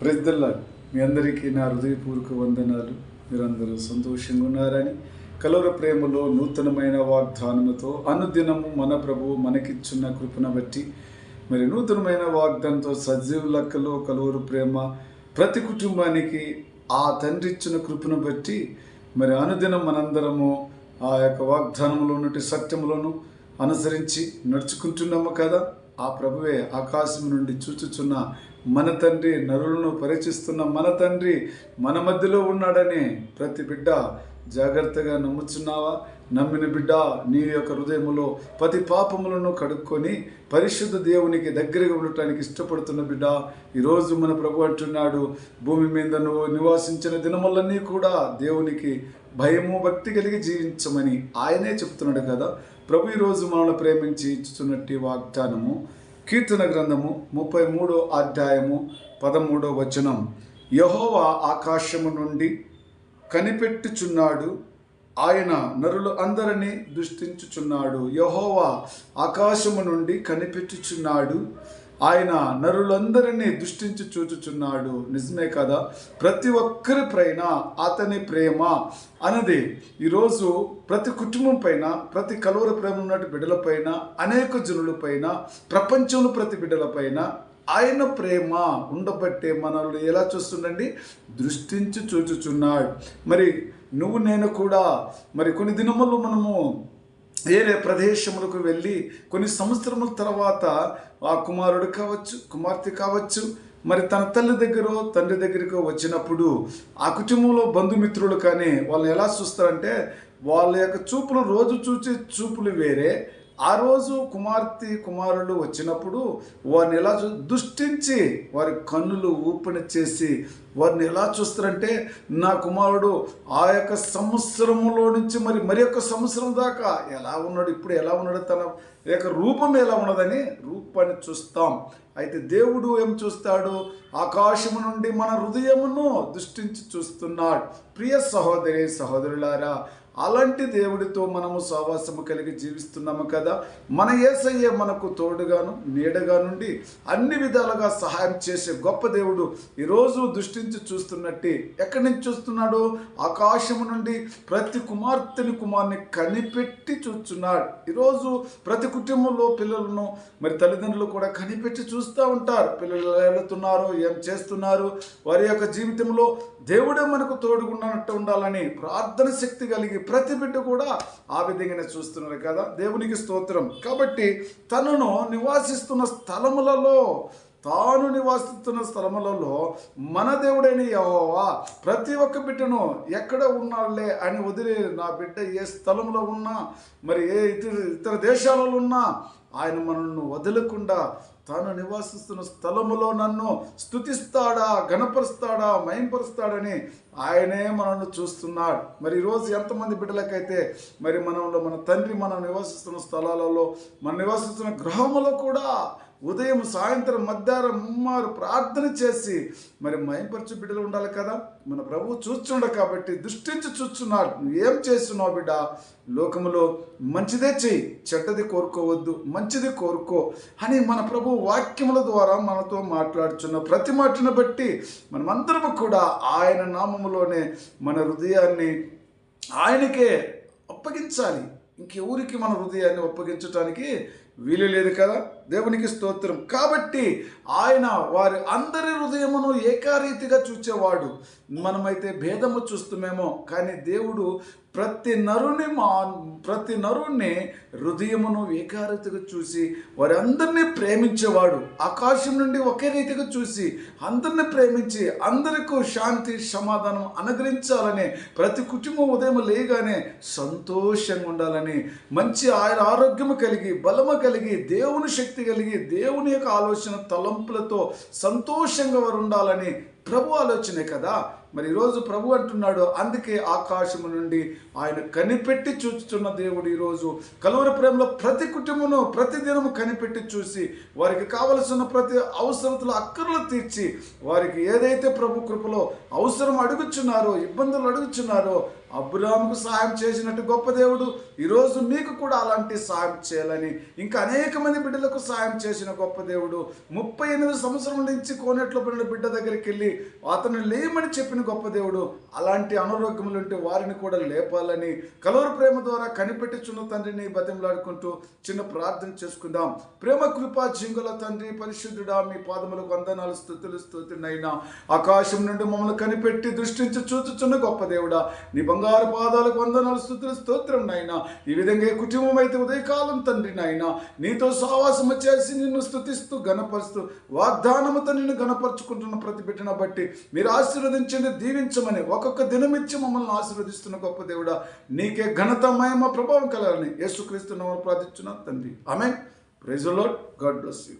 ప్రజల్లా మీ అందరికీ నా హృదయపూర్వక వందనాలు. మీరందరూ సంతోషంగా ఉన్నారని కలవర ప్రేమలో నూతనమైన వాగ్దానముతో అనుదినము మన ప్రభు మనకిచ్చున్న కృపను బట్టి మరి నూతనమైన వాగ్దానంతో సజీవ లెక్కలో కలవరు ప్రేమ ప్రతి కుటుంబానికి ఆ తండ్రి ఇచ్చిన కృపను బట్టి మరి అనుదినం మనందరము ఆ యొక్క వాగ్దానంలో ఉన్నటి సత్యములను అనుసరించి నడుచుకుంటున్నాము కదా. ఆ ప్రభువే ఆకాశం నుండి చూచుచున్న మన తండ్రి నరులను పరీక్షిస్తున్న మన తండ్రి మన మధ్యలో ఉన్నాడని ప్రతి బిడ్డ జాగ్రత్తగా నమ్ముచున్నావా? నమ్మిన బిడ్డ నీ యొక్క హృదయములో ప్రతి పాపములను కడుక్కొని పరిశుద్ధ దేవునికి దగ్గరగా ఉండటానికి ఇష్టపడుతున్న బిడ్డ ఈరోజు మన ప్రభు అంటున్నాడు భూమి మీద నువ్వు నివాసించిన దినములన్నీ కూడా దేవునికి భయము భక్తి కలిగి జీవించమని ఆయనే చెప్తున్నాడు కదా. ప్రభు ఈరోజు మనల్ని ప్రేమించి ఇచ్చుతున్నట్టు వాగ్దానము. కీర్తన గ్రంథము ముప్పై మూడో అధ్యాయము పదమూడో వచనం. యహోవా ఆకాశము నుండి కనిపెట్టుచున్నాడు ఆయన నరులు అందరినీ దృష్టించుచున్నాడు. యహోవా ఆకాశము నుండి కనిపెట్టుచున్నాడు ఆయన నరులందరినీ దృష్టించి చూచుచున్నాడు. నిజమే కదా? ప్రతి ఒక్కరి పైన అతని ప్రేమ అన్నది ఈరోజు ప్రతి కుటుంబం పైన ప్రతి కలువర ప్రేమ ఉన్నట్టు బిడ్డలపైన అనేక జనుల పైన ప్రపంచంలో ప్రతి బిడ్డలపైన ఆయన ప్రేమ ఉండబట్టే మనల్ని ఎలా చూస్తుండండి? దృష్టించి చూచుచున్నాడు. మరి నువ్వు నేను కూడా మరి కొన్ని దినములు మనము వేరే ప్రదేశములకు వెళ్ళి కొన్ని సంవత్సరముల తర్వాత ఆ కుమారుడు కావచ్చు కుమార్తె కావచ్చు మరి తన తల్లి దగ్గర తండ్రి దగ్గరకు వచ్చినప్పుడు ఆ కుటుంబంలో బంధుమిత్రులు కానీ వాళ్ళని ఎలా చూస్తారంటే వాళ్ళ యొక్క చూపులు రోజు చూసే చూపులు వేరే ఆ రోజు కుమార్తె కుమారుడు వచ్చినప్పుడు వారిని ఎలా చూ దృష్టించి వారి కన్నులు ఊపిన చేసి వారిని ఎలా చూస్తారంటే నా కుమారుడు ఆ యొక్క సంవత్సరములో నుంచి మరి మరి యొక్క సంవత్సరం దాకా ఎలా ఉన్నాడు ఇప్పుడు ఎలా ఉన్నాడు తన యొక్క రూపం ఎలా ఉన్నదని రూపాన్ని చూస్తాం. అయితే దేవుడు ఏం చూస్తాడు? ఆకాశము నుండి మన హృదయమును దృష్టించి చూస్తున్నాడు. ప్రియ సహోదరి సహోదరులారా అలాంటి దేవుడితో మనము సహవాసము కలిగి జీవిస్తున్నాము కదా. మన ఏసయ్యే మనకు తోడుగాను నీడగా నుండి అన్ని విధాలుగా సహాయం చేసే గొప్ప దేవుడు ఈరోజు దృష్టించి చూస్తున్నట్టే. ఎక్కడి నుంచి చూస్తున్నాడు? ఆకాశము నుండి ప్రతి కుమార్తెని కుమార్ని కనిపెట్టి చూస్తున్నాడు. ఈరోజు ప్రతి కుటుంబంలో పిల్లలను మరి తల్లిదండ్రులు కూడా కనిపెట్టి చూస్తూ ఉంటారు. పిల్లలు వెళుతున్నారు? ఏం చేస్తున్నారు? వారి యొక్క జీవితంలో దేవుడే మనకు తోడుగున్నట్టు ఉండాలని ప్రార్థన శక్తి కలిగి ప్రతి బిడ్డ కూడా ఆ విధంగానే చూస్తున్నారు కదా. దేవునికి స్తోత్రం. కాబట్టి తనను నివాసిస్తున్న స్థలములలో తాను నివాసిస్తున్న స్థలములలో మన దేవుడైన యహోవా ప్రతి ఒక్క బిడ్డను ఎక్కడ ఉన్నాడులే అని వదిలి నా బిడ్డ ఏ స్థలంలో ఉన్నా మరి ఏ ఇతర ఇతర దేశాలలో ఉన్నా ఆయన మనల్ని వదలకుండా తాను నివాసిస్తున్న స్థలములో నన్ను స్థుతిస్తాడా గణపరుస్తాడా మయంపరుస్తాడని ఆయనే మనల్ని చూస్తున్నాడు. మరి ఈరోజు ఎంతమంది బిడ్డలకైతే మరి మనంలో మన తండ్రి మనం నివసిస్తున్న స్థలాలలో మనం నివసిస్తున్న గృహములో కూడా ఉదయం సాయంత్రం మధ్యాహ్నం ముమ్మారు ప్రార్థన చేసి మరి మయంపరచు బిడ్డలు ఉండాలి కదా? మన ప్రభువు చూస్తుండ కాబట్టి దృష్టించి చూస్తున్నాడు. నువ్వేం ఏం చేస్తున్నావు బిడ్డ? లోకములో మంచిదే చెయ్యి. చెడ్డది కోరుకోవద్దు. మంచిది కోరుకో అని మన ప్రభు వాక్యముల ద్వారా మనతో మాట్లాడుచున్న ప్రతి మాటను బట్టి మనమందరము కూడా ఆయన నామములోనే మన హృదయాన్ని ఆయనకే అప్పగించాలి. ఇంకెవరికి మన హృదయాన్ని అప్పగించటానికి వీలు లేదు కదా? దేవునికి స్తోత్రం. కాబట్టి ఆయన వారి అందరి హృదయమును ఏకారీతిగా చూచేవాడు. మనమైతే భేదము చూస్తున్నామేమో కానీ దేవుడు ప్రతి నరుని మా ప్రతి నరుణ్ణి హృదయమును ఏకారీతిగా చూసి వారి అందరినీ ప్రేమించేవాడు. ఆకాశం నుండి ఒకే రీతిగా చూసి అందరిని ప్రేమించి అందరికీ శాంతి సమాధానం అనుగ్రహించాలని ప్రతి కుటుంబం ఉదయం లేగానే సంతోషంగా ఉండాలని మంచి ఆయన ఆరోగ్యము కలిగి బలము కలిగి దేవుని శక్తి కలిగి దేవుని యొక్క ఆలోచన తలంపులతో సంతోషంగా వారు ఉండాలని ప్రభు ఆలోచనే కదా? మరి ఈరోజు ప్రభు అంటున్నాడు అందుకే ఆకాశము నుండి ఆయన కనిపెట్టి చూస్తున్న దేవుడు ఈరోజు. కలువరి ప్రేమలో ప్రతి కుటుంబమును ప్రతి దినము కనిపెట్టి చూసి వారికి కావలసిన ప్రతి అవసరతలు అక్కర్లు తీర్చి వారికి ఏదైతే ప్రభు కృపలో అవసరం అడుగుచున్నారో ఇబ్బందులు అడుగుచున్నారో అబ్రాముకు సహాయం చేసినట్టు గొప్ప దేవుడు ఈరోజు మీకు కూడా అలాంటి సహాయం చేయాలని ఇంకా అనేక మంది బిడ్డలకు సహాయం చేసిన గొప్ప దేవుడు. ముప్పై ఎనిమిది సంవత్సరం నుంచి కోనేట్లో పడిన బిడ్డ దగ్గరికి వెళ్ళి అతను లేమని చెప్పిన గొప్ప దేవుడు అలాంటి అనారోగ్యములు ఉంటే వారిని కూడా లేపాలని కలవరు ప్రేమ ద్వారా కనిపెట్టుచున్న తండ్రిని బతిమలాడుకుంటూ చిన్న ప్రార్థన చేసుకుందాం. ప్రేమ కృపా జింగుల తండ్రి పరిశుద్ధుడా మీ పాదములకు వందనాలు స్థుతులు స్థుతునైనా ఆకాశం నుండి మమ్మల్ని కనిపెట్టి దృష్టించి చూచుచున్న గొప్ప దేవుడా నీ బంగారు పాదాలకు వందనాలు స్థుతులు స్తోత్రం నాయనా ఈ విధంగా కుటుంబం అయితే ఉదయకాలం తండ్రి నాయన నీతో సావాసము చేసి నిన్ను స్థుతిస్తూ గణపరుస్తూ వాగ్దానముతో నిన్ను గణపరుచుకుంటున్న ప్రతి బిడ్డను బట్టి మీరు ఆశీర్వదించండి దీవించమని ఒక్కొక్క దినమిచ్చి మమ్మల్ని ఆశీర్వదిస్తున్న గొప్ప దేవుడా నీకే ఘనత మహిమ ప్రభావం కలగాలని యేసుక్రీస్తు నామములో ప్రార్థించున్నాను తండ్రి. Amen praise lord god bless you